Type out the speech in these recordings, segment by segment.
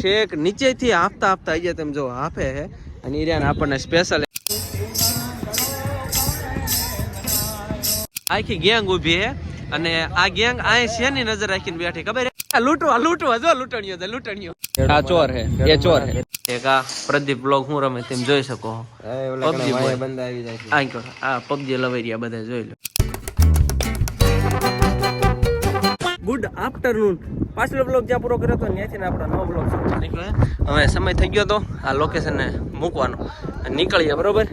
છેક નીચેથી હાંફતા હાંફતા જાય તમે જો હાફે હે. અને ઈરિયાને આપણને સ્પેશિયલ આખી ગેંગ ઊભી હે. અને આ ગેંગ આ શેની નજર રાખીને બેઠી ખબર આ લૂંટવા લૂંટવા જો લૂંટણીઓ છે લૂંટણીઓ. આ ચોર હે એ ચોર હે. એક આ પ્રદીપ બ્લોગ હું રમે તેમ જોઈ શકો. પબજી બંધ આવી જાય આ પબજી રહ્યા બધા જોઈ લો. Good afternoon. પાછલો બ્લોગ જ્યાં પૂરો કર્યો હતો ત્યાંથી આપણો નવો બ્લોગ નીકળ્યો. હવે સમય થઈ ગયો હતો આ લોકેશનને મૂકવાનો. નીકળીએ, બરોબર?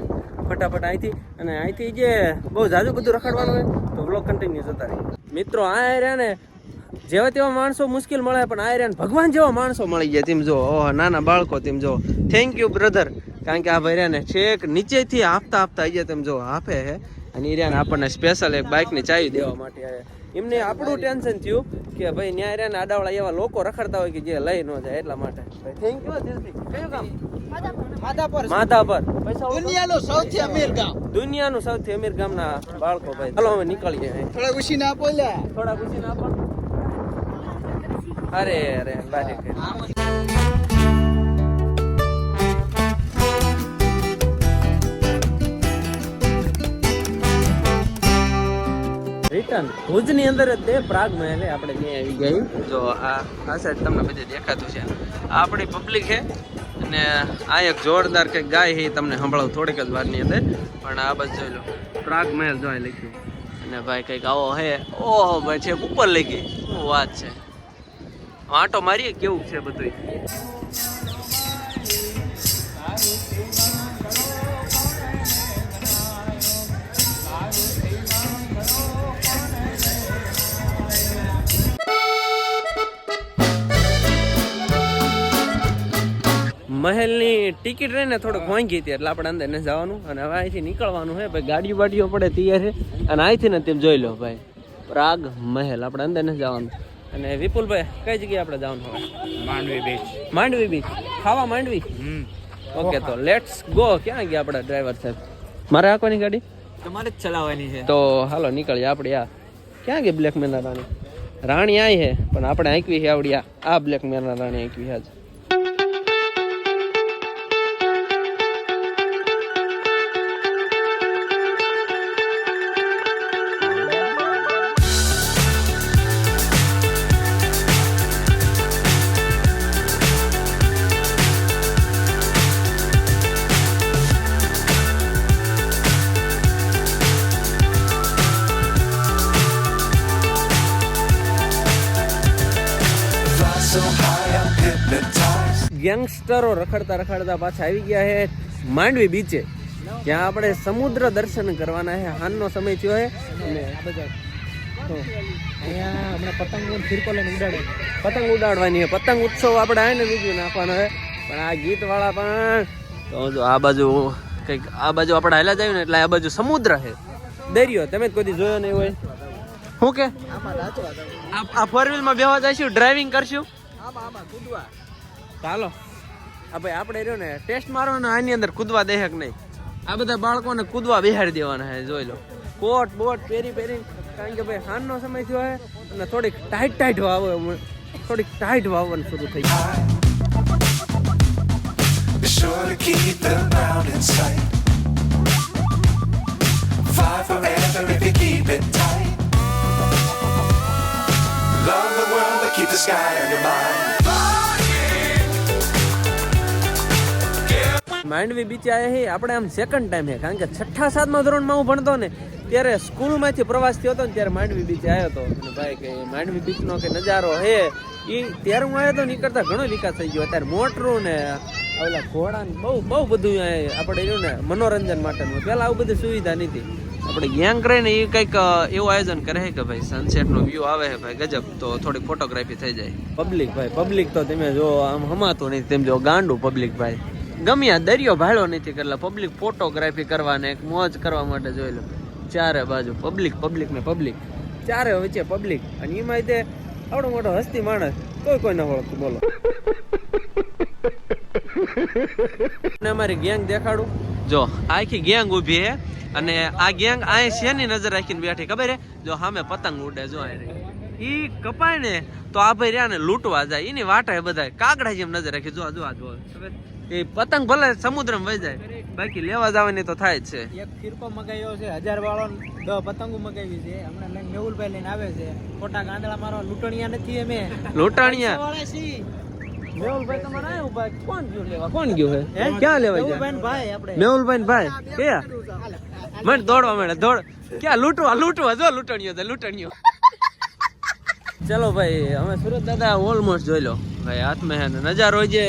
ફટાફટ અહીંથી. અને અહીંથી જે બહુ જાજુ બધું રખડવાનું હોય, તો બ્લોગ કન્ટિન્યુ જતા રહે મિત્રો, આ ને જેવા તેવા માણસો મુશ્કેલ મળે, પણ આ એરિયાને ભગવાન જેવા માણસો મળી ગયા તેમ જો, ઓહ, નાના બાળકો તેમ જો. થેન્ક યુ બ્રધર કારણ કે આ રહ્યા છેક નીચેથી આપતા હાંફતા અહીંયા તેમ જો હાફે હે અને એરિયાને આપણને સ્પેશિયલ એક બાઇકની ચાવી દેવા માટે આવ્યા એમને આપણું ટેન્શન થયું કે ભાઈ ન્યાય રહ્યા આડાવાળા એવા લોકો રખડતા હોય કે જે લઈ ન જાય એટલા માટે. થેન્ક યુ દિલથી. કયું કામ માધાપર. દુનિયાનું સૌથી અમીર ગામ. દુનિયાનું સૌથી અમીર ગામના બાળકો ભાઈ. ચાલો અમે નીકળીએ થોડા ખુશી ના બોલ્યા થોડા ખુશી ના અરે અરે બારીક. રિટર્ન ભુજની અંદર જ તે પ્રાગ મહેલ આપણે ત્યાં આવી ગઈ જો આ આ સાઈડ તમને બધે દેખાતું છે. આપણી પબ્લિક છે અને આ એક જોરદાર કંઈક ગાય છે તમને સંભળાવું થોડીક જ વારની અંદર. પણ આ બસ જોઈ લો. પ્રાગ મહેલ જોઈ લખ્યું. અને ભાઈ કંઈક આવો હે. ઓહો ભાઈ છે ઉપર લઈ ગઈ. શું વાત છે. આંટો મારીએ, કેવું છે બધું મહેલની ટિકિટ રહીને થોડુંક વાંગી હતી એટલે આપણે અંદર ને જવાનું. અને હવે અહીંથી નીકળવાનું છે. ભાઈ ગાડીઓ બાડીઓ પડે તૈયાર છે. અને અહીંથી ને તેમ જોઈ લો ભાઈ પ્રાગ મહેલ. આપણે અંદર ને જવાનું. અને વિપુલભાઈ કઈ જગ્યાએ આપણે જવાનું હવે? માંડવી બીચ માંડવી બીચ ખાવા માંડવી? ઓકે તો લેટ્સ ગો ક્યાં ગયા આપણા ડ્રાઈવર સાહેબ? મારે આંખવાની ગાડી? તમારે જ ચલાવવાની છે. તો હાલો નીકળીએ આપણે આ. ક્યાં ગઈ બ્લેક મેના રાણી? રાણી આવી છે પણ આપણે આંકવી છે આવડી આ. આ બ્લેક મેના રાણી આંકવી છે આજ. ગેંગસ્ટરો રખડતા રખડતા પાછા આવી ગયા છે માંડવી બીચે. જ્યાં આપણે સમુદ્ર દર્શન કરવાના છે હાનનો સમય થયો છે અને પતંગ ઉડાડવાની છે પતંગ ઉત્સવ આપણે આને બીજું નાખવાનો છે પણ આ ગીત વાળા પણ તો જો આ બાજુ કંઈક આ બાજુ આપણે હાલ્યા જાય ને એટલે આ બાજુ સમુદ્ર છે દરિયો તમે જ કોઈ જોયો નહીં હોય. શું કે? આ આ ફોર વ્હીલમાં બેહવા જઈશું? ડ્રાઇવિંગ કરશું? આમાં આમાં કૂદવા. ચાલો આ ભાઈ આપણે રહ્યો ને ટેસ્ટ મારવાનો, આની અંદર કૂદવા દે કે નહીં. આ બધા બાળકોને કૂદવા બિહાડી દેવાના છે, જોઈ લો. કોટ, બોટ, પહેરી પહેરી, કારણ કે ભાઈ હાનનો સમય થયો છે અને થોડીક ટાઈટ ટાઈટ વાવો થોડીક ટાઈટ વાવવાનું શરૂ થઈ sure to keep sky on your mind. Mandvi બીચે આવ્યા છીએ આપણે આમ સેકન્ડ ટાઈમ છે કારણ કે છઠ્ઠા સાતમા ધોરણમાં હું ભણતો ને, ત્યારે સ્કૂલમાંથી પ્રવાસ થયો હતો ને, ત્યારે માંડવી બીચે આવ્યો હતો અને ભાઈ, કે માંડવી બીચનો કે નજારો હે એ ત્યારે હું આવ્યો હતો ને, ઈ કરતાં ઘણો વિકાસ થઈ ગયો. અત્યારે મોટરું ને, ઓલા ઘોડા બહુ બહુ બધું આપણે એવું ને, મનોરંજન માટેનું. પહેલાં આવું બધી સુવિધા નથી આપણે ગેંગ રહે ને એ કંઈક એવું આયોજન કરે છે કે ભાઈ સનસેટનો વ્યૂ આવે છે ભાઈ, ગજબ. તો થોડી ફોટોગ્રાફી થઈ જાય. પબ્લિક ભાઈ પબ્લિક તો તમે જો આમ હમાતું નહીં, તેમ જો ગાંડું પબ્લિક ભાઈ. ગમ્યા, દરિયો ભાડો નથી કરેલા પબ્લિક ફોટોગ્રાફી કરવાને એક મોજ કરવા માટે જોઈ લો. ચારે બાજુ પબ્લિક પબ્લિક ને પબ્લિક ચારે વચ્ચે પબ્લિક અને એમાં તે આવડો મોટો હસ્તી માણસ. કોઈ કોઈ ના ઓળખતું, બોલો. અમારી ગેંગ દેખાડું. જો, આખી ગેંગ ઊભી હે. અને આ ગેંગ આ શેની નજર રાખીને બેઠી ખબર હે? જો, સામે પતંગ ઉડે, જો ઈ કપાય ને તો આ ભાઈ રહ્યા ને લૂંટવા જાય. એની વાટા બધા કાગડા જેમ નજર રાખી. જો જો જો. એ પતંગ ભલે સમુદ્રમાં વહી જાય બાકી લેવા જવાની તો થાય જ છે. એક ફિરકો મગાવ્યો છે હજાર વાળો દ પતંગો મગાવી છે. હમણાં લઈને મેહુલભાઈ લઈને આવે છે. ખોટા ગાંદડા મારો લૂંટણિયા નથી અમે. લૂંટણિયા? મેહુલભાઈ તમારે આયા ઊભા કોણ ગયું લેવા? કોણ ગયું હે? હે? ક્યાં લેવા ગયા? ભાઈ આપણે. મેહુલભાઈ ભાઈ? કયા? મને દોડવા મળે દોડ. ક્યાં? લૂંટવા લૂંટવા જો લૂંટણીઓ છે લૂંટણીઓ. ચલો ભાઈ અમે સુરત દાદા ઓલમોસ્ટ જોઈ લો. ભાઈ હાથમાં હે નજારો જે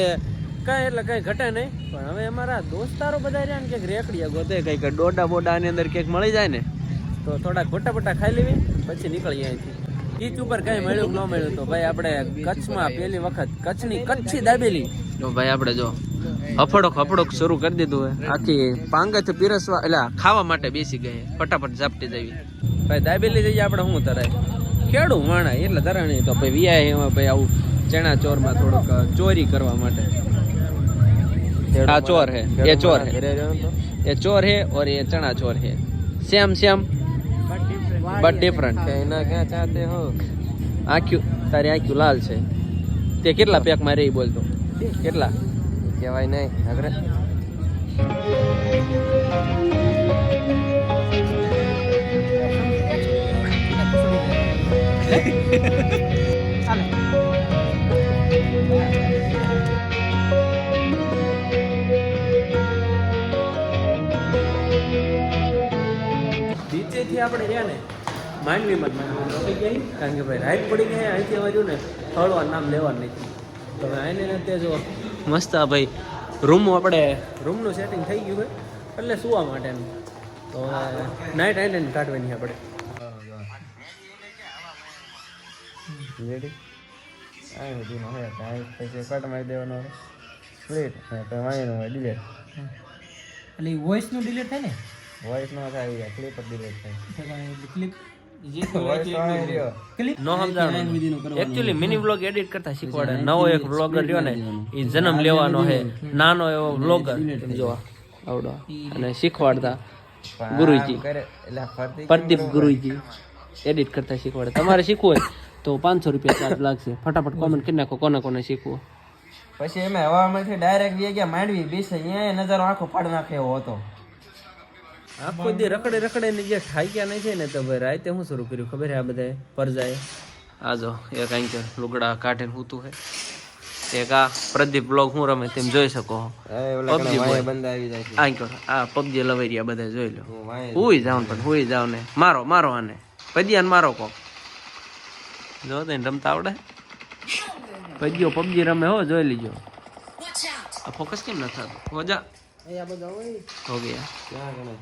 કઈ એટલે કઈ ઘટે નહીં. પણ હવે અમારા દોસ્તારો બધા રહ્યા ને ક્યાંક રેકડિયા ગોતે કંઈક ડોડા બોડા ની અંદર કંઈક મળી જાય ને તો થોડાક ખોટા ભટ્ટા ખાઈ લેવી પછી નીકળીએ અહીંથી. કીચ ઉપર કઈ મળ્યું ન મળ્યું તો ભાઈ આપણે કચ્છમાં પહેલી વખત કચ્છની કચ્છી દાબેલી. તો ભાઈ આપણે જો હફડોક હફડોક શરૂ કરી દીધું હે. આખી પાંગત પીરસવા એટલે ખાવા માટે બેસી ગઈ ફટાફટ ઝાપટી જવી ભાઈ દાબેલી જઈએ આપણે શું તરાય? ખેડું વાણા એટલે તરાણી તો ભાઈ વિયા એમાં ભાઈ આવું ચણા ચોરમાં થોડુંક ચોરી કરવા માટે. આ ચોર है ये चोर है ये चोर है और ये चना चोर है सेम सेम बट डिफरेंट कहना क्या चाहते हो આંખ્યું તારી આંખ્યું લાલ છે તે કેટલા પેક મારે એ બોલતો કેટલા કહેવાય નહીં અગરે નીચેથી આપણે રહ્યા ને માંડવીમાં જ માંડવી રોકી ગઈ કારણ કે ભાઈ રાઈટ પડી ગયા અહીંથી અમારું ને ફળવાનું નામ લેવાનું નથી તો હવે આને તે જો મસ્ત ભાઈ રૂમ આપણે રૂમનું સેટિંગ થઈ ગયું હોય એટલે સુવા માટે તો નાઇટ આઈલેન્ડ કાઢવાની આપણે. રેડી આ બધું હોય કાંઈ પછી કટ મારી દેવાનો તો વાંચીનો હોય ડિલેટ એટલે વોઇસનું ડિલીટ થાય ને? વોઇસ નો થાય. ક્લિપ જ ડિલીટ થાય clip actually mini vlog edit કરતા શીખવાડે. નવો એક વ્લોગર રહ્યો ને એ જન્મ લેવાનો છે નાનો એવો વ્લોગર જોવા આવડો. અને શીખવાડતા ગુરુજી. પ્રદીપ ગુરુજી. એડિટ કરતા શીખવાડે. તમારે શીખવું હોય તો પાંચસો રૂપિયા ચાર્જ લાગશે. ફટાફટ કોમેન્ટ કરી નાખો કોને કોને શીખવું. પછી એમાં હવામાંથી ડાયરેક્ટ વી ગયા માંડવી બેસે અહીંયા નજારો આખો ફાડ નાખે એવો હતો. આખો દી રખડે રખડે ને જે ઠાક્યા નહીં છે ને તો ભાઈ રાતે શું શરૂ કર્યું? ખબર છે આ બધા પરજાએ? આ જો એક અહીં કે લુગડા કાઢીને હૂતું હે. એક આ પ્રદીપ બ્લોગ હું રમે તેમ જોઈ શકો. પબજી આ કહો આ પબજી લવરિયા બધા જોઈ લો. હુઈ જાવ પણ હુઈ જાવ ને. મારો મારો આને. પદિયાને મારો કોક. જો તને રમતા આવડે? પદિયો પબજી રમે હો જોઈ લીજો. આ ફોકસ કેમ ન થતું? હો જા અહીંયા બધા હોય? હો ગયા. ક્યાં ગણે?